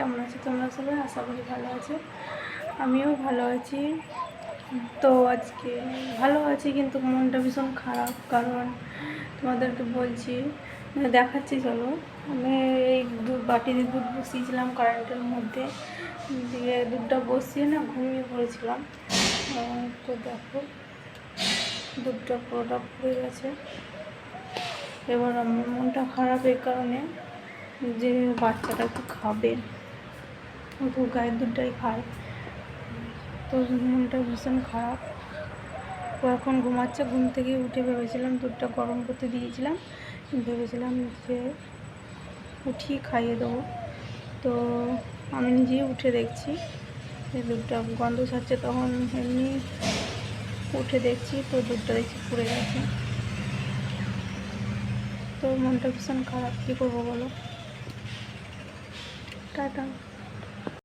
কেমন আছো তোমরা সবাই? আশা করি ভালো আছো। আমিও ভালো আছি। তো আজকে ভালো আছি কিন্তু মনটা ভীষণ খারাপ, কারণ তোমাদেরকে বলছি মানে দেখাচ্ছি, চলো। আমি এই দুধ বাটিতে দুধ বসিয়েছিলাম কারেন্টের মধ্যে। দিয়ে দুধটা বসিয়ে না ঘুমিয়ে পড়েছিলাম। তো দেখো, দুধটা পুরোটা পড়ে গেছে। এবার আমার মনটা খারাপ এই কারণে যে বাচ্চাটা একটু খাবে। ও তো গায়ের দুধটাই খায়। তো মনটা ভীষণ খারাপ। ও এখন ঘুমাচ্ছে, ঘুম থেকে উঠে ভেবেছিলাম দুধটা গরম করতে দিয়েছিলাম। ভেবেছিলাম যে উঠিয়ে খাইয়ে দেবো। তো আমি নিজেই উঠে দেখছি দুধটা গন্ধ ছাড়ছে, তখন এমনি উঠে দেখছি তো দুধটা দেখছি পুড়ে গেছে। তো মনটা ভীষণ খারাপ, কী করব বলো? টাটা।